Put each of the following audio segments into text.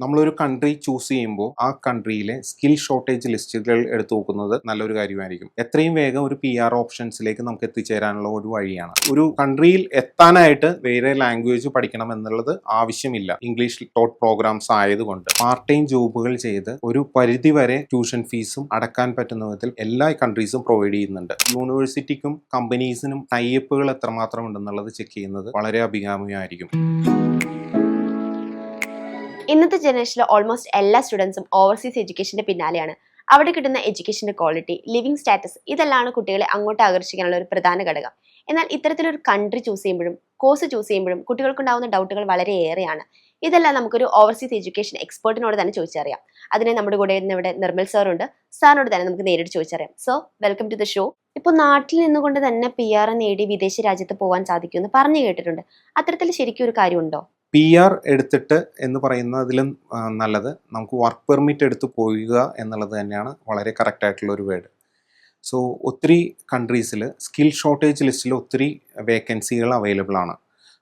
നമ്മളൊരു country choose ചെയ്യുമ്പോൾ ആ കൺട്രിയിലെ സ്കിൽ ഷോർട്ടേജ് ലിസ്റ്റുകൾ എടുത്തു നോക്കുന്നത് നല്ലൊരു കാര്യമായിരിക്കും. എത്രയും വേഗം ഒരു പി ആർ ഓപ്ഷൻസിലേക്ക് നമുക്ക് എത്തിച്ചേരാനുള്ള ഒരു വഴിയാണ്. ഒരു കൺട്രിയിൽ എത്താനായിട്ട് വേറെ ലാംഗ്വേജ് പഠിക്കണം എന്നുള്ളത് ആവശ്യമില്ല. ഇംഗ്ലീഷ് ടോട്ട് പ്രോഗ്രാംസ് ആയതുകൊണ്ട് പാർട്ട് ടൈം ജോബുകൾ ചെയ്ത് ഒരു പരിധി വരെ ട്യൂഷൻ ഫീസും അടക്കാൻ പറ്റുന്ന വിധത്തിൽ എല്ലാ കൺട്രീസും പ്രൊവൈഡ് ചെയ്യുന്നുണ്ട്. യൂണിവേഴ്സിറ്റിക്കും കമ്പനീസിനും ടൈപ്പുകൾ എത്രമാത്രം ഉണ്ടെന്നുള്ളത് ചെക്ക് ചെയ്യുന്നത് വളരെ അഭികാമ്യമായിരിക്കും. ഇന്നത്തെ ജനറേഷനിലെ ഓൾമോസ്റ്റ് എല്ലാ സ്റ്റുഡൻസും ഓവർസീസ് എഡ്യൂക്കേഷന്റെ പിന്നാലെയാണ്. അവിടെ കിട്ടുന്ന എഡ്യൂക്കേഷന്റെ ക്വാളിറ്റി ലിവിംഗ് സ്റ്റാറ്റസ് ഇതെല്ലാമാണ് കുട്ടികളെ അങ്ങോട്ട് ആകർഷിക്കാനുള്ള ഒരു പ്രധാന ഘടകം. എന്നാൽ ഇത്തരത്തിലൊരു കൺട്രി ചൂസ് ചെയ്യുമ്പോഴും കോഴ്സ് ചൂസ് ചെയ്യുമ്പോഴും കുട്ടികൾക്കുണ്ടാകുന്ന ഡൗട്ടുകൾ വളരെയേറെയാണ് ഇതെല്ലാം നമുക്കൊരു ഓവർസീസ് എഡ്യൂക്കേഷൻ എക്സ്പേർട്ടിനോട് തന്നെ ചോദിച്ചറിയാം. അതിനെ നമ്മുടെ കൂടെ ഇന്ന് ഇവിടെ നിർമ്മൽ സാറുണ്ട് സാറിനോട് തന്നെ നമുക്ക് നേരിട്ട് ചോദിച്ചറിയാം. So welcome to the show ഇപ്പോൾ നാട്ടിൽ നിന്നുകൊണ്ട് തന്നെ പി ആർ നേടി വിദേശ രാജ്യത്ത് പോകാൻ സാധിക്കുമെന്ന് പറഞ്ഞു കേട്ടിട്ടുണ്ട്. അത്തരത്തിൽ ശരിക്കും ഒരു കാര്യമുണ്ടോ? പി ആർ എടുത്തിട്ട് എന്ന് പറയുന്നതിലും നല്ലത്. നമുക്ക് വർക്ക് പെർമിറ്റ് എടുത്ത് പോവുക എന്നുള്ളത് തന്നെയാണ് വളരെ കറക്റ്റായിട്ടുള്ള ഒരു വേർഡ് സോ ഒത്തിരി കൺട്രീസിൽ സ്കിൽ ഷോർട്ടേജ് ലിസ്റ്റിൽ ഒത്തിരി വേക്കൻസികൾ അവൈലബിൾ ആണ്.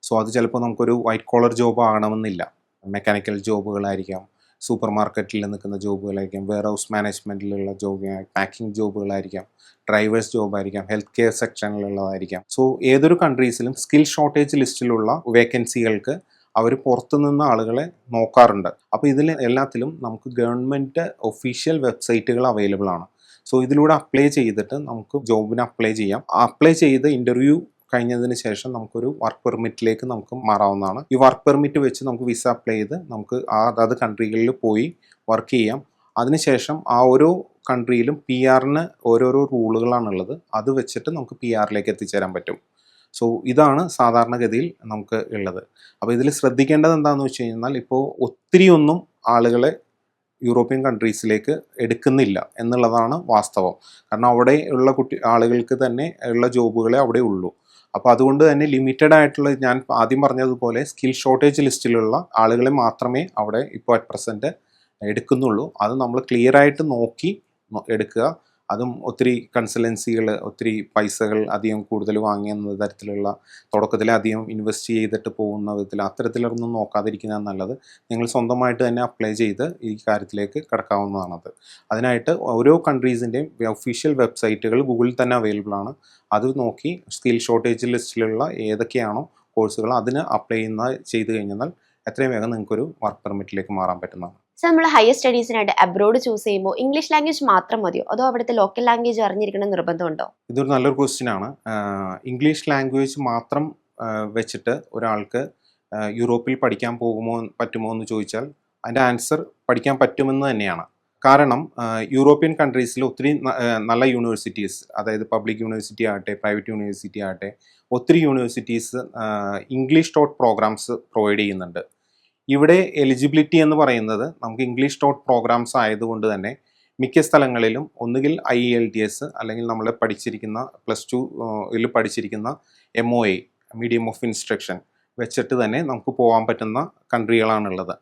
സോ അത് ചിലപ്പോൾ നമുക്കൊരു വൈറ്റ് കോളർ ജോബ് ആകണമെന്നില്ല. മെക്കാനിക്കൽ ജോബുകളായിരിക്കാം സൂപ്പർ മാർക്കറ്റിൽ നിൽക്കുന്ന ജോബുകളായിരിക്കാം വെയർ ഹൗസ് മാനേജ്മെന്റിലുള്ള ജോബ് പാക്കിംഗ് ജോബുകളായിരിക്കാം ഡ്രൈവേഴ്സ് ജോബായിരിക്കാം ഹെൽത്ത് കെയർ സെക്ഷനിലുള്ളതായിരിക്കാം സോ ഏതൊരു കൺട്രീസിലും സ്കിൽ ഷോർട്ടേജ് ലിസ്റ്റിലുള്ള വേക്കൻസികൾക്ക് അവർ പുറത്തുനിന്ന് ആളുകളെ നോക്കാറുണ്ട്. അപ്പോൾ ഇതിൽ എല്ലാത്തിലും നമുക്ക് ഗവൺമെന്റ് ഒഫീഷ്യൽ വെബ്സൈറ്റുകൾ അവൈലബിൾ ആണ്. സോ ഇതിലൂടെ അപ്ലൈ ചെയ്തിട്ട് നമുക്ക് ജോബിന് അപ്ലൈ ചെയ്യാം. അപ്ലൈ ചെയ്ത് ഇന്റർവ്യൂ കഴിഞ്ഞതിന് ശേഷം നമുക്കൊരു വർക്ക് പെർമിറ്റിലേക്ക് നമുക്ക് മാറാവുന്നതാണ്. ഈ വർക്ക് പെർമിറ്റ് വെച്ച് നമുക്ക് വിസ അപ്ലൈ ചെയ്ത് നമുക്ക് ആ അതാത് കൺട്രികളിൽ പോയി വർക്ക് ചെയ്യാം. അതിനുശേഷം ആ ഓരോ കൺട്രിയിലും പി ആറിന് ഓരോരോ റൂളുകളാണുള്ളത് അത് വെച്ചിട്ട് നമുക്ക് പി ആറിലേക്ക് എത്തിച്ചേരാൻ പറ്റും. സോ ഇതാണ് സാധാരണഗതിയിൽ നമുക്ക് ഉള്ളത്. അപ്പോൾ ഇതിൽ ശ്രദ്ധിക്കേണ്ടത് എന്താണെന്ന് വെച്ച് കഴിഞ്ഞാൽ ഇപ്പോൾ ഒത്തിരിയൊന്നും ആളുകളെ യൂറോപ്യൻ കൺട്രീസിലേക്ക് എടുക്കുന്നില്ല എന്നുള്ളതാണ് വാസ്തവം. കാരണം അവിടെ ഉള്ള കുട്ടി ആളുകൾക്ക് തന്നെ ഉള്ള ജോബുകളെ അവിടെ ഉള്ളൂ. അപ്പോൾ അതുകൊണ്ട് തന്നെ ലിമിറ്റഡ് ആയിട്ടുള്ള ഞാൻ ആദ്യം പറഞ്ഞതുപോലെ സ്കിൽ ഷോർട്ടേജ് ലിസ്റ്റിലുള്ള ആളുകളെ മാത്രമേ അവിടെ ഇപ്പോൾ അറ്റ് പ്രസന്റ് എടുക്കുന്നുള്ളൂ. അത് നമ്മൾ ക്ലിയർ ആയിട്ട് നോക്കി എടുക്കുക. അതും ഒത്തിരി കൺസൾട്ടൻസികൾ ഒത്തിരി പൈസകൾ അധികം കൂടുതൽ വാങ്ങിയെന്ന തരത്തിലുള്ള തുടക്കത്തിൽ അധികം ഇൻവെസ്റ്റ് ചെയ്തിട്ട് പോകുന്ന വിധത്തിൽ അത്തരത്തിലൊന്നും നോക്കാതിരിക്കുന്നതാണ് നല്ലത്. നിങ്ങൾ സ്വന്തമായിട്ട് തന്നെ അപ്ലൈ ചെയ്ത് ഈ കാര്യത്തിലേക്ക് കിടക്കാവുന്നതാണത്. അതിനായിട്ട് ഓരോ കൺട്രീസിന്റെയും ഒഫീഷ്യൽ വെബ്സൈറ്റുകൾ ഗൂഗിളിൽ തന്നെ അവൈലബിൾ ആണ്. അത് നോക്കി സ്കിൽ ഷോർട്ടേജ് ലിസ്റ്റിലുള്ള ഏതൊക്കെയാണോ കോഴ്സുകൾ അതിന് അപ്ലൈ ചെയ്യുന്ന ചെയ്ത് കഴിഞ്ഞാൽ എത്രയും വേഗം നിങ്ങൾക്കൊരു വർക്ക് പെർമിറ്റിലേക്ക് മാറാൻ പറ്റുന്നതാണ്. സോ നമ്മൾ ഹയർ സ്റ്റഡീസിനായിട്ട് അബ്രോഡ് ചൂസ് ചെയ്യുമ്പോൾ ഇംഗ്ലീഷ് ലാംഗ്വേജ് മാത്രം മതിയോ? അതോ അവിടുത്തെ ലോക്കൽ ലാംഗ്വേജ് അറിഞ്ഞിരിക്കണം നിർബന്ധമുണ്ടോ ഇതൊരു നല്ലൊരു ക്വസ്റ്റ്യൻ ആണ്. ഇംഗ്ലീഷ് ലാംഗ്വേജ് മാത്രം വെച്ചിട്ട് ഒരാൾക്ക് യൂറോപ്പിൽ പഠിക്കാൻ പോകുമോ പറ്റുമോ എന്ന് ചോദിച്ചാൽ അതിന്റെ ആൻസർ പഠിക്കാൻ പറ്റുമെന്ന് തന്നെയാണ്. കാരണം യൂറോപ്യൻ കൺട്രീസിൽ ഒത്തിരി നല്ല യൂണിവേഴ്സിറ്റീസ് അതായത് പബ്ലിക് യൂണിവേഴ്സിറ്റി ആകട്ടെ പ്രൈവറ്റ് യൂണിവേഴ്സിറ്റി ആകട്ടെ ഒത്തിരി universities English taught programmes provide ചെയ്യുന്നുണ്ട്. ഇവിടെ എലിജിബിലിറ്റി എന്ന് പറയുന്നത് നമുക്ക് ഇംഗ്ലീഷ് ടോട്ട് പ്രോഗ്രാംസ് ആയതുകൊണ്ട് തന്നെ മിക്ക സ്ഥലങ്ങളിലും ഒന്നുകിൽ ഐ എൽ ടി എസ് അല്ലെങ്കിൽ നമ്മൾ പഠിച്ചിരിക്കുന്ന പ്ലസ് ടു ഇൽ പഠിച്ചിരിക്കുന്ന M O A medium of instruction വെച്ചിട്ട് തന്നെ നമുക്ക് പോകാൻ പറ്റുന്ന കൺട്രികളാണുള്ളത്.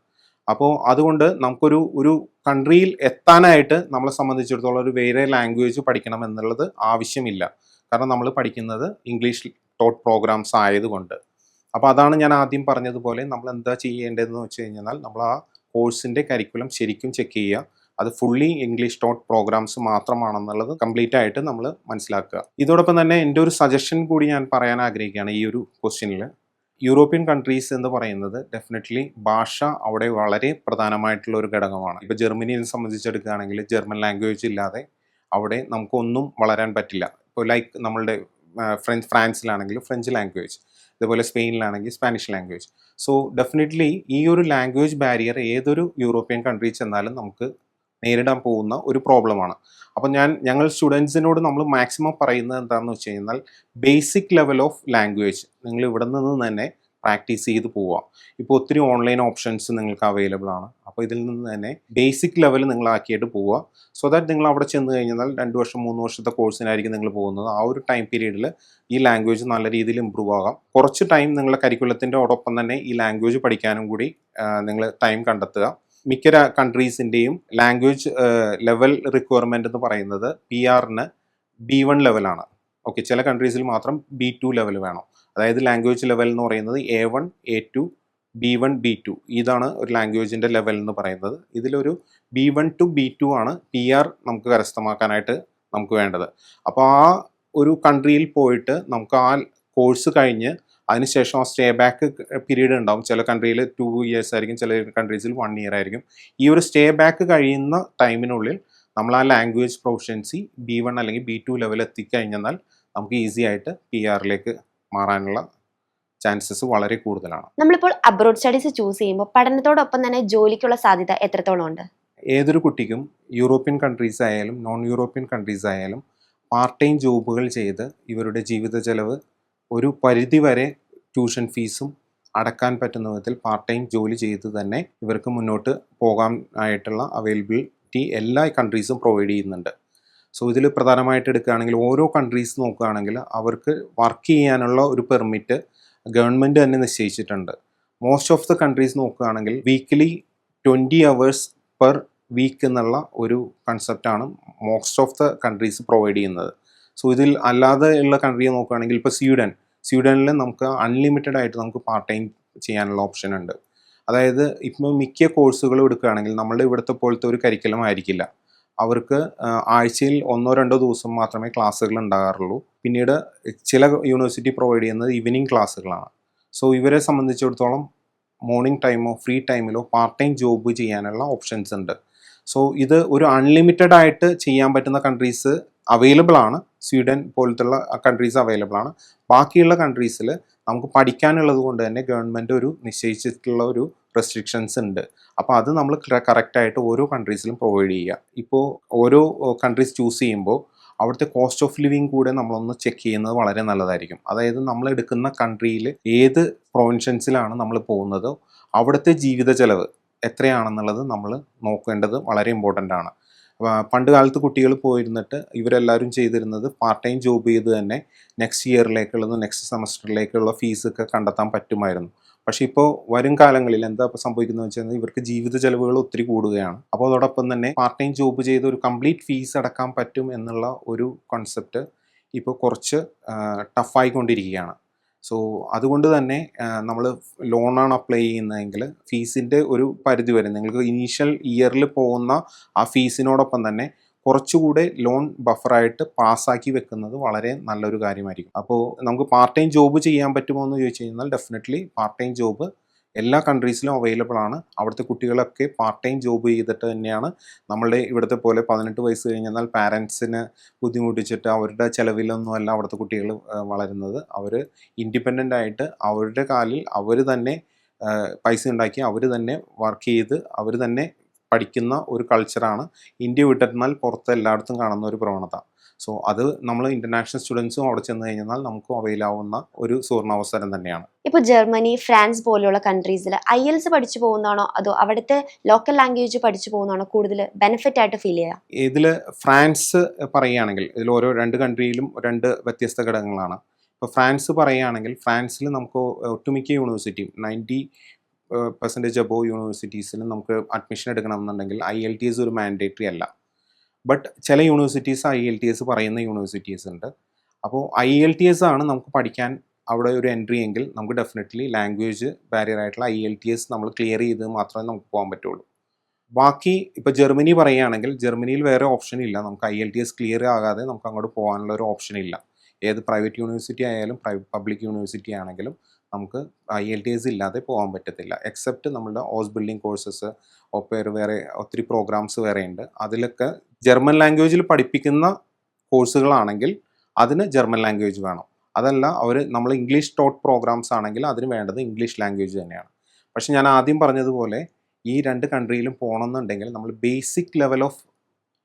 അപ്പോൾ അതുകൊണ്ട് നമുക്കൊരു ഒരു കൺട്രിയിൽ എത്താനായിട്ട് നമ്മളെ സംബന്ധിച്ചിടത്തോളം ഒരു വേറെ ലാംഗ്വേജ് പഠിക്കണം എന്നുള്ളത് ആവശ്യമില്ല. കാരണം നമ്മൾ പഠിക്കുന്നത് ഇംഗ്ലീഷ് ടോട്ട് പ്രോഗ്രാംസ് ആയതുകൊണ്ട്. അപ്പോൾ അതാണ് ഞാൻ ആദ്യം പറഞ്ഞതുപോലെ നമ്മൾ എന്താ ചെയ്യേണ്ടതെന്ന് വെച്ച് കഴിഞ്ഞാൽ നമ്മൾ ആ കോഴ്സിന്റെ കരിക്കുലം ശരിക്കും ചെക്ക് ചെയ്യുക. അത് ഫുള്ളി ഇംഗ്ലീഷ് ടോട്ട് പ്രോഗ്രാംസ് മാത്രമാണെന്നുള്ളത് കംപ്ലീറ്റ് ആയിട്ട് നമ്മൾ മനസ്സിലാക്കുക. ഇതോടൊപ്പം തന്നെ എന്റെ ഒരു സജഷൻ കൂടി ഞാൻ പറയാൻ ആഗ്രഹിക്കുകയാണ് ഈ ഒരു ക്വസ്റ്റ്യനിൽ യൂറോപ്യൻ കൺട്രീസ് എന്ന് പറയുന്നത് ഡെഫിനറ്റ്ലി ഭാഷ അവിടെ വളരെ പ്രധാനമായിട്ടുള്ള ഒരു ഘടകമാണ്. ഇപ്പോൾ ജർമ്മനിയെ സംബന്ധിച്ചെടുക്കുകയാണെങ്കിൽ ജർമ്മൻ ലാംഗ്വേജ് ഇല്ലാതെ അവിടെ നമുക്കൊന്നും വളരാൻ പറ്റില്ല. ഇപ്പോൾ ലൈക്ക് നമ്മളുടെ ഫ്രഞ്ച് ഫ്രാൻസിലാണെങ്കിൽ ഫ്രഞ്ച് ലാംഗ്വേജ് അതുപോലെ സ്പെയിനിലാണെങ്കിൽ സ്പാനിഷ് ലാംഗ്വേജ് സോ ഡെഫിനറ്റ്ലി ഈ ഒരു ലാംഗ്വേജ് ബാരിയർ ഏതൊരു യൂറോപ്യൻ കൺട്രി ചെന്നാലും നമുക്ക് നേരിടാൻ പോകുന്ന ഒരു പ്രോബ്ലമാണ് അപ്പം ഞാൻ ഞങ്ങൾ സ്റ്റുഡൻസിനോട് നമ്മൾ മാക്സിമം പറയുന്നത് എന്താണെന്ന് വെച്ച് കഴിഞ്ഞാൽ ബേസിക് ലെവൽ ഓഫ് ലാംഗ്വേജ് നിങ്ങൾ ഇവിടെ നിന്ന് തന്നെ പ്രാക്ടീസ് ചെയ്ത് പോവുക. ഇപ്പോൾ ഒത്തിരി ഓൺലൈൻ ഓപ്ഷൻസ് നിങ്ങൾക്ക് അവൈലബിൾ ആണ്. അപ്പോൾ ഇതിൽ നിന്ന് തന്നെ ബേസിക് ലെവൽ നിങ്ങളാക്കിയിട്ട് പോവുക. സോ ദാറ്റ് നിങ്ങൾ അവിടെ ചെന്ന് കഴിഞ്ഞാൽ രണ്ട് വർഷം മൂന്ന് വർഷത്തെ കോഴ്സിനായിരിക്കും നിങ്ങൾ പോകുന്നത്. ആ ഒരു ടൈം പീരീഡിൽ ഈ ലാംഗ്വേജ് നല്ല രീതിയിൽ ഇമ്പ്രൂവ് ആകാം. കുറച്ച് ടൈം നിങ്ങളുടെ കരിക്കുലത്തിന്റെ ഒപ്പം തന്നെ ഈ ലാംഗ്വേജ് പഠിക്കാനും കൂടി നിങ്ങൾ ടൈം കണ്ടെത്തുക. മിക്ക കൺട്രീസിന്റെയും ലാംഗ്വേജ് ലെവൽ റിക്വയർമെന്റ് എന്ന് പറയുന്നത് പി ആറിന് ബി വൺ ലെവലാണ് ഓക്കെ ചില കൺട്രീസിൽ മാത്രം ബി ടു ലെവൽ വേണം. അതായത് ലാംഗ്വേജ് ലെവൽ എന്ന് പറയുന്നത് A one A two B one B two ഇതാണ് ഒരു ലാംഗ്വേജിന്റെ ലെവൽ എന്ന് പറയുന്നത്. ഇതിലൊരു B one two B two ആണ് പി ആർ നമുക്ക് കരസ്ഥമാക്കാനായിട്ട് നമുക്ക് വേണ്ടത്. അപ്പോൾ ആ ഒരു കൺട്രിയിൽ പോയിട്ട് നമുക്ക് ആ കോഴ്സ് കഴിഞ്ഞ് അതിനുശേഷം ആ സ്റ്റേ ബാക്ക് പീരീഡ് ഉണ്ടാവും. ചില കൺട്രിയിൽ ടു ഇയേഴ്സ് ആയിരിക്കും ചില കൺട്രീസിൽ വൺ ഇയർ ആയിരിക്കും. ഈ ഒരു സ്റ്റേ ബാക്ക് കഴിയുന്ന ടൈമിനുള്ളിൽ നമ്മൾ ആ ലാംഗ്വേജ് പ്രൊഫഷൻസി ബി വൺ അല്ലെങ്കിൽ ബി ടു ലെവൽ എത്തിക്കഴിഞ്ഞാൽ നമുക്ക് ഈസി ആയിട്ട് പി ആറിലേക്ക് മാറാനുള്ള ചാൻസസ് വളരെ കൂടുതലാണ്. നമ്മളിപ്പോൾ അബ്രോഡ് സ്റ്റഡീസ് ചൂസ് ചെയ്യുമ്പോൾ പഠനത്തോടൊപ്പം തന്നെ ജോലിക്കുള്ള സാധ്യത എത്രത്തോളം ഉണ്ട്? ഏതൊരു കുട്ടിക്കും യൂറോപ്യൻ കൺട്രീസ് ആയാലും നോൺ യൂറോപ്യൻ കൺട്രീസ് ആയാലും പാർട്ട് ടൈം ജോബുകൾ ചെയ്ത് ഇവരുടെ ജീവിത ചെലവ് ഒരു പരിധി വരെ ട്യൂഷൻ ഫീസും അടക്കാൻ പറ്റുന്ന വിധത്തിൽ പാർട്ട് ടൈം ജോലി ചെയ്ത് തന്നെ ഇവർക്ക് മുന്നോട്ട് പോകാൻ ആയിട്ടുള്ള അവൈലബിലിറ്റി എല്ലാ കൺട്രീസും പ്രൊവൈഡ് ചെയ്യുന്നുണ്ട്. സോ ഇതിൽ പ്രധാനമായിട്ട് എടുക്കുകയാണെങ്കിൽ ഓരോ കൺട്രീസ് നോക്കുകയാണെങ്കിൽ അവർക്ക് വർക്ക് ചെയ്യാനുള്ള ഒരു പെർമിറ്റ് ഗവൺമെന്റ് തന്നെ നിശ്ചയിച്ചിട്ടുണ്ട്. മോസ്റ്റ് ഓഫ് ദ കൺട്രീസ് നോക്കുകയാണെങ്കിൽ weekly twenty hours per week എന്നുള്ള ഒരു കൺസെപ്റ്റാണ് most of the countries provide ചെയ്യുന്നത്. സോ ഇതിൽ അല്ലാതെ ഉള്ള കൺട്രി നോക്കുകയാണെങ്കിൽ ഇപ്പോൾ സ്വീഡൻ സ്വീഡനിൽ നമുക്ക് അൺലിമിറ്റഡ് ആയിട്ട് നമുക്ക് പാർട്ട് ടൈം ചെയ്യാനുള്ള ഓപ്ഷൻ ഉണ്ട്. അതായത് ഇപ്പോൾ മിക്ക കോഴ്സുകളും എടുക്കുകയാണെങ്കിൽ നമ്മളുടെ ഇവിടുത്തെ പോലത്തെ ഒരു കരിക്കുലം ആയിരിക്കില്ല. അവർക്ക് ആഴ്ചയിൽ ഒന്നോ രണ്ടോ ദിവസം മാത്രമേ ക്ലാസ്സുകൾ ഉണ്ടാകാറുള്ളൂ. പിന്നീട് ചില യൂണിവേഴ്സിറ്റി പ്രൊവൈഡ് ചെയ്യുന്നത് ഈവനിങ് ക്ലാസ്സുകളാണ്. സോ ഇവരെ സംബന്ധിച്ചിടത്തോളം മോർണിംഗ് ടൈമോ ഫ്രീ ടൈമിലോ പാർട്ട് ടൈം ജോബ് ചെയ്യാനുള്ള ഓപ്ഷൻസ് ഉണ്ട്. സോ ഇത് ഒരു അൺലിമിറ്റഡ് ആയിട്ട് ചെയ്യാൻ പറ്റുന്ന കൺട്രീസ് അവൈലബിൾ ആണ്. സ്വീഡൻ പോലത്തുള്ള കൺട്രീസ് അവൈലബിൾ ആണ്. ബാക്കിയുള്ള കൺട്രീസിൽ നമുക്ക് പഠിക്കാനുള്ളത് കൊണ്ട് തന്നെ ഗവൺമെന്റ് ഒരു നിശ്ചയിച്ചിട്ടുള്ള ഒരു റെസ്ട്രിക്ഷൻസ് ഉണ്ട്. അപ്പോൾ അത് നമ്മൾ കറക്റ്റായിട്ട് ഓരോ കൺട്രീസിലും പ്രൊവൈഡ് ചെയ്യുക. ഇപ്പോൾ ഓരോ കൺട്രീസ് ചൂസ് ചെയ്യുമ്പോൾ അവിടുത്തെ കോസ്റ്റ് ഓഫ് ലിവിങ് കൂടെ നമ്മളൊന്ന് ചെക്ക് ചെയ്യുന്നത് വളരെ നല്ലതായിരിക്കും. അതായത് നമ്മൾ എടുക്കുന്ന കൺട്രിയിൽ ഏത് പ്രൊവിൻഷൻസിലാണ് നമ്മൾ പോകുന്നത് അവിടുത്തെ ജീവിത ചെലവ് എത്രയാണെന്നുള്ളത് നമ്മൾ നോക്കേണ്ടത് വളരെ ഇമ്പോർട്ടന്റ് ആണ്. പണ്ട് കാലത്ത് കുട്ടികൾ പോയിരുന്നിട്ട് ഇവരെല്ലാവരും ചെയ്തിരുന്നത് പാർട്ട് ടൈം ജോബ് ചെയ്ത് തന്നെ നെക്സ്റ്റ് ഇയറിലേക്കുള്ളത് നെക്സ്റ്റ് സെമസ്റ്ററിലേക്കുള്ള ഫീസൊക്കെ കണ്ടെത്താൻ പറ്റുമായിരുന്നു. പക്ഷേ ഇപ്പോൾ വരും കാലങ്ങളിൽ എന്താ ഇപ്പോൾ സംഭവിക്കുന്നത് വെച്ചാൽ ഇവർക്ക് ജീവിത ചെലവുകൾ ഒത്തിരി കൂടുകയാണ്. അപ്പോൾ അതോടൊപ്പം തന്നെ പാർട്ട് ടൈം ജോബ് ചെയ്ത് ഒരു കംപ്ലീറ്റ് ഫീസ് അടക്കാൻ പറ്റും എന്നുള്ള ഒരു കോൺസെപ്റ്റ് ഇപ്പോൾ കുറച്ച് ടഫായിക്കൊണ്ടിരിക്കുകയാണ് സോ അതുകൊണ്ട് തന്നെ നമ്മൾ ലോണാണ് അപ്ലൈ ചെയ്യുന്നതെങ്കിൽ ഫീസിന്റെ ഒരു പരിധി വരെ നിങ്ങൾക്ക് ഇനീഷ്യൽ ഇയറിൽ പോകുന്ന ആ ഫീസിനോടൊപ്പം തന്നെ കുറച്ചുകൂടെ ലോൺ ബഫറായിട്ട് പാസ്സാക്കി വെക്കുന്നത് വളരെ നല്ലൊരു കാര്യമായിരിക്കും. അപ്പോൾ നമുക്ക് പാർട്ട് ടൈം ജോബ് ചെയ്യാൻ പറ്റുമോ എന്ന് ചോദിച്ചു കഴിഞ്ഞാൽ ഡെഫിനറ്റ്ലി പാർട്ട് ടൈം ജോബ് എല്ലാ കൺട്രീസിലും അവൈലബിൾ ആണ്. അവിടുത്തെ കുട്ടികളൊക്കെ പാർട്ട് ടൈം ജോബ് ചെയ്തിട്ട് തന്നെയാണ് നമ്മളുടെ ഇവിടുത്തെ പോലെ പതിനെട്ട് വയസ്സ് കഴിഞ്ഞാൽ പാരൻസിന് ബുദ്ധിമുട്ടിച്ചിട്ട് അവരുടെ ചിലവിലൊന്നും അല്ല അവിടുത്തെ കുട്ടികൾ വളരുന്നത്. അവർ ഇൻഡിപെൻഡന്റ് ആയിട്ട് അവരുടെ കാലിൽ അവർ തന്നെ പൈസ ഉണ്ടാക്കി അവർ തന്നെ വർക്ക് ചെയ്ത് അവർ തന്നെ പഠിക്കുന്ന ഒരു കൾച്ചറാണ് ഇന്ത്യ വിട്ടെന്നാൽ പുറത്ത് എല്ലായിടത്തും കാണുന്ന ഒരു പ്രവണത. സോ അത് നമ്മൾ ഇന്റർനാഷണൽ സ്റ്റുഡൻസും അവിടെ ചെന്ന് കഴിഞ്ഞാൽ നമുക്ക് അവൈലാവുന്ന ഒരു സുവർണാവസരം തന്നെയാണ്. ഇപ്പൊ ജർമ്മനി ഫ്രാൻസ് പോലെയുള്ള കൺട്രീസിൽ ഐ എൽസ് പഠിച്ചു പോകുന്നതാണോ? അതോ അവിടുത്തെ ലോക്കൽ ലാംഗ്വേജ് പഠിച്ചു പോകുന്നതാണോ കൂടുതൽ ബെനിഫിറ്റ് ആയിട്ട് ഫീൽ ചെയ്യുക? ഇതിൽ ഫ്രാൻസ് പറയുകയാണെങ്കിൽ ഇതിൽ ഓരോ രണ്ട് കൺട്രിയിലും രണ്ട് വ്യത്യസ്ത ഘടകങ്ങളാണ്. ഇപ്പോൾ ഫ്രാൻസ് പറയുകയാണെങ്കിൽ ഫ്രാൻസിൽ നമുക്ക് ഒട്ടുമിക്ക യൂണിവേഴ്സിറ്റിയും നയന്റി പെർസെന്റേജ് അബോ യൂണിവേഴ്സിറ്റീസിലും നമുക്ക് അഡ്മിഷൻ എടുക്കണമെന്നുണ്ടെങ്കിൽ ഐ എൽ ടി എസ് ഒരു മാൻഡേറ്ററി അല്ല. ബട്ട് ചില universities I L T S പറയുന്ന യൂണിവേഴ്സിറ്റീസ് ഉണ്ട്. അപ്പോൾ ഐ എൽ ടി എസ് ആണ് നമുക്ക് പഠിക്കാൻ അവിടെ ഒരു എൻട്രി എങ്കിൽ നമുക്ക് ഡെഫിനറ്റ്ലി ലാംഗ്വേജ് ബാരിയർ ആയിട്ടുള്ള ഐ എൽ ടി എസ് നമ്മൾ ക്ലിയർ ചെയ്ത് മാത്രമേ നമുക്ക് പോകാൻ പറ്റുള്ളൂ. ബാക്കി ഇപ്പോൾ ജർമ്മനി പറയുകയാണെങ്കിൽ ജർമ്മനിയിൽ വേറെ ഓപ്ഷൻ ഇല്ല. നമുക്ക് I L T S clear ആകാതെ നമുക്ക് അങ്ങോട്ട് പോകാനുള്ള ഒരു ഓപ്ഷൻ ഇല്ല. ഏത് പ്രൈവറ്റ് യൂണിവേഴ്സിറ്റി ആയാലും പ്രൈവറ്റ് പബ്ലിക് യൂണിവേഴ്സിറ്റി ആണെങ്കിലും നമുക്ക് ഐ എൽ ടി എസ് ഇല്ലാതെ പോകാൻ പറ്റത്തില്ല. എക്സെപ്റ്റ് നമ്മളുടെ ഓസ് ബിൽഡിംഗ് കോഴ്സസ് ഒപ്പേർ വേറെ ഒത്തിരി പ്രോഗ്രാംസ് വേറെ ഉണ്ട്. അതിലൊക്കെ ജർമ്മൻ ലാംഗ്വേജിൽ പഠിപ്പിക്കുന്ന കോഴ്സുകളാണെങ്കിൽ അതിന് ജർമ്മൻ ലാംഗ്വേജ് വേണം. അതല്ല അവർ നമ്മൾ ഇംഗ്ലീഷ് ടോട്ട് പ്രോഗ്രാംസ് ആണെങ്കിൽ അതിന് വേണ്ടത് ഇംഗ്ലീഷ് ലാംഗ്വേജ് തന്നെയാണ്. പക്ഷെ ഞാൻ ആദ്യം പറഞ്ഞതുപോലെ ഈ രണ്ട് കൺട്രിയിലും പോകണമെന്നുണ്ടെങ്കിൽ നമ്മൾ basic level of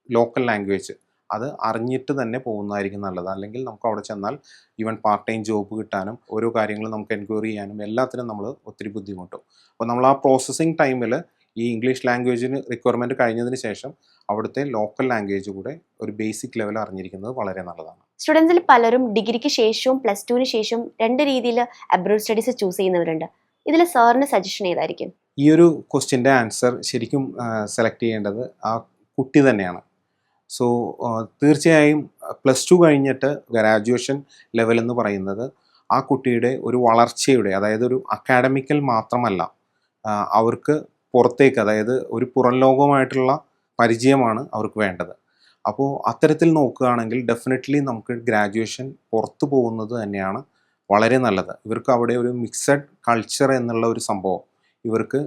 local language അത് അറിഞ്ഞിട്ട് തന്നെ പോകുന്നതായിരിക്കും നല്ലത്. അല്ലെങ്കിൽ നമുക്ക് അവിടെ ചെന്നാൽ ഈവൻ പാർട്ട് ടൈം ജോബ് കിട്ടാനും ഓരോ കാര്യങ്ങളും നമുക്ക് എൻക്വയറി ചെയ്യാനും എല്ലാത്തിനും നമ്മൾ ഒത്തിരി ബുദ്ധിമുട്ടും. അപ്പോൾ നമ്മൾ ആ പ്രോസസ്സിങ് ടൈമിൽ ഈ ഇംഗ്ലീഷ് ലാംഗ്വേജിന് റിക്വയർമെന്റ് കഴിഞ്ഞതിന് ശേഷം അവിടുത്തെ ലോക്കൽ ലാംഗ്വേജ് കൂടെ ഒരു ബേസിക് ലെവൽ അറിഞ്ഞിരിക്കുന്നത് വളരെ നല്ലതാണ്. സ്റ്റുഡൻസിൽ പലരും ഡിഗ്രിക്ക് ശേഷവും പ്ലസ് ടുവിന് ശേഷവും രണ്ട് രീതിയിൽ അബ്രോഡ് സ്റ്റഡീസ് ചൂസ് ചെയ്യുന്നവരുണ്ട്. ഇതിൽ സാറിന് സജഷൻ ഏതായിരിക്കും? ഈ ഒരു ക്വസ്റ്റ്യന്റെ ആൻസർ ശരിക്കും സെലക്ട് ചെയ്യേണ്ടത് ആ കുട്ടി തന്നെയാണ്. സോ തീർച്ചയായും പ്ലസ് ടു കഴിഞ്ഞിട്ട് ഗ്രാജുവേഷൻ ലെവൽ എന്ന് പറയുന്നത് ആ കുട്ടിയുടെ ഒരു വളർച്ചയുടെ അതായത് ഒരു അക്കാഡമിക്കൽ മാത്രമല്ല അവർക്ക് പുറത്തേക്ക് അതായത് ഒരു പുറം ലോകവുമായിട്ടുള്ള പരിചയമാണ് അവർക്ക് വേണ്ടത്. അപ്പോൾ അത്തരത്തിൽ നോക്കുകയാണെങ്കിൽ ഡെഫിനറ്റ്ലി നമുക്ക് ഗ്രാജുവേഷൻ പുറത്തു പോകുന്നത് തന്നെയാണ് വളരെ നല്ലത്. ഇവർക്ക് അവിടെ ഒരു മിക്സഡ് കൾച്ചർ എന്നുള്ള ഒരു സംഭവം ഇവർക്ക്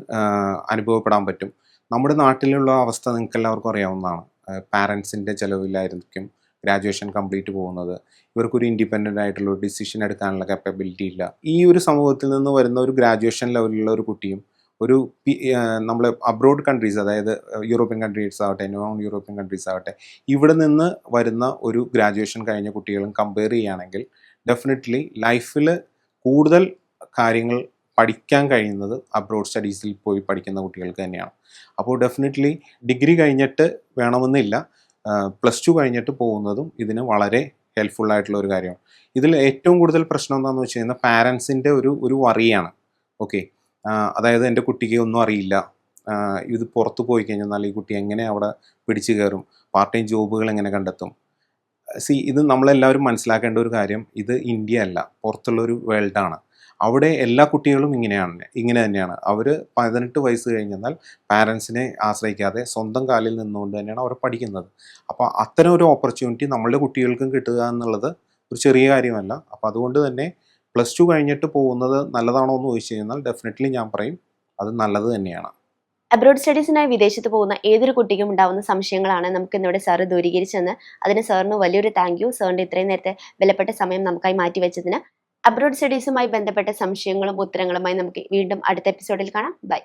അനുഭവപ്പെടാൻ പറ്റും. നമ്മുടെ നാട്ടിലുള്ള അവസ്ഥ നിങ്ങൾക്ക് എല്ലാവർക്കും അറിയാവുന്നതാണ്. പാരൻസിന്റെ ചിലവിലായിരിക്കും ഗ്രാജുവേഷൻ കംപ്ലീറ്റ് പോകുന്നത്. ഇവർക്കൊരു ഇൻഡിപെൻഡന്റ് ആയിട്ടുള്ള ഒരു ഡിസിഷൻ എടുക്കാനുള്ള കപ്പബിലിറ്റി ഇല്ല. ഈ ഒരു സമൂഹത്തിൽ നിന്ന് വരുന്ന ഒരു ഗ്രാജുവേഷൻ ലെവലിലുള്ള ഒരു കുട്ടിയും ഒരു നമ്മൾ അബ്രോഡ് കൺട്രീസ് അതായത് യൂറോപ്യൻ കൺട്രീസ് ആവട്ടെ നോൺ യൂറോപ്യൻ കൺട്രീസ് ആവട്ടെ ഇവിടെ നിന്ന് വരുന്ന ഒരു ഗ്രാജുവേഷൻ കഴിഞ്ഞ കുട്ടികളും കമ്പയർ ചെയ്യുകയാണെങ്കിൽ ഡെഫിനറ്റ്ലി ലൈഫിൽ കൂടുതൽ കാര്യങ്ങൾ പഠിക്കാൻ കഴിയുന്നത് അബ്രോഡ് സ്റ്റഡീസിൽ പോയി പഠിക്കുന്ന കുട്ടികൾക്ക് തന്നെയാണ്. അപ്പോൾ ഡെഫിനറ്റ്ലി ഡിഗ്രി കഴിഞ്ഞിട്ട് വേണമെന്നില്ല. പ്ലസ് ടു കഴിഞ്ഞിട്ട് പോകുന്നതും ഇതിന് വളരെ ഹെൽപ്ഫുൾ ആയിട്ടുള്ള ഒരു കാര്യമാണ്. ഇതിൽ ഏറ്റവും കൂടുതൽ പ്രശ്നം എന്താണെന്ന് വെച്ച് കഴിഞ്ഞാൽ പാരൻസിന്റെ ഒരു ഒരു വറിയാണ് ഓക്കെ അതായത് എന്റെ കുട്ടിക്ക് ഒന്നും അറിയില്ല. ഇത് പുറത്ത് പോയി കഴിഞ്ഞാൽ ഈ കുട്ടി എങ്ങനെ അവിടെ പിടിച്ചു കയറും? പാർട്ട് ടൈം ജോബുകൾ എങ്ങനെ കണ്ടെത്തും? സി ഇത് നമ്മളെല്ലാവരും മനസ്സിലാക്കേണ്ട ഒരു കാര്യം ഇത് ഇന്ത്യ അല്ല പുറത്തുള്ളൊരു വേൾഡാണ് അവിടെ എല്ലാ കുട്ടികളും ഇങ്ങനെയാണ് ഇങ്ങനെ തന്നെയാണ്. അവർ പതിനെട്ട് വയസ്സ് കഴിഞ്ഞാൽ പാരൻസിനെ ആശ്രയിക്കാതെ സ്വന്തം കാലിൽ നിന്നുകൊണ്ട് തന്നെയാണ് അവർ പഠിക്കുന്നത്. അപ്പോൾ അത്തരം ഒരു ഓപ്പർച്യൂണിറ്റി നമ്മളുടെ കുട്ടികൾക്കും കിട്ടുക എന്നുള്ളത് ഒരു ചെറിയ കാര്യമല്ല. അപ്പോൾ അതുകൊണ്ട് തന്നെ പ്ലസ് ടു കഴിഞ്ഞിട്ട് പോകുന്നത് നല്ലതാണോ എന്ന് ചോദിച്ചു കഴിഞ്ഞാൽ ഡെഫിനറ്റ്ലി ഞാൻ പറയും അത് നല്ലത് തന്നെയാണ്. അബ്രോഡ് സ്റ്റഡീസിനായി വിദേശത്ത് പോകുന്ന ഏതൊരു കുട്ടിക്കും ഉണ്ടാവുന്ന സംശയങ്ങളാണ് നമുക്ക് ഇന്നിവിടെ സാറ് ദൂരീകരിച്ചെന്ന് അതിന് സാറിന് വലിയൊരു താങ്ക് യു സാറിന്റെ ഇത്രയും നേരത്തെ വിലപ്പെട്ട സമയം നമുക്കായി മാറ്റിവെച്ചതിന് അബ്രോഡ് സ്റ്റഡീസുമായി ബന്ധപ്പെട്ട സംശയങ്ങളും ഉത്തരങ്ങളുമായി നമുക്ക് വീണ്ടും അടുത്ത എപ്പിസോഡിൽ കാണാം. ബൈ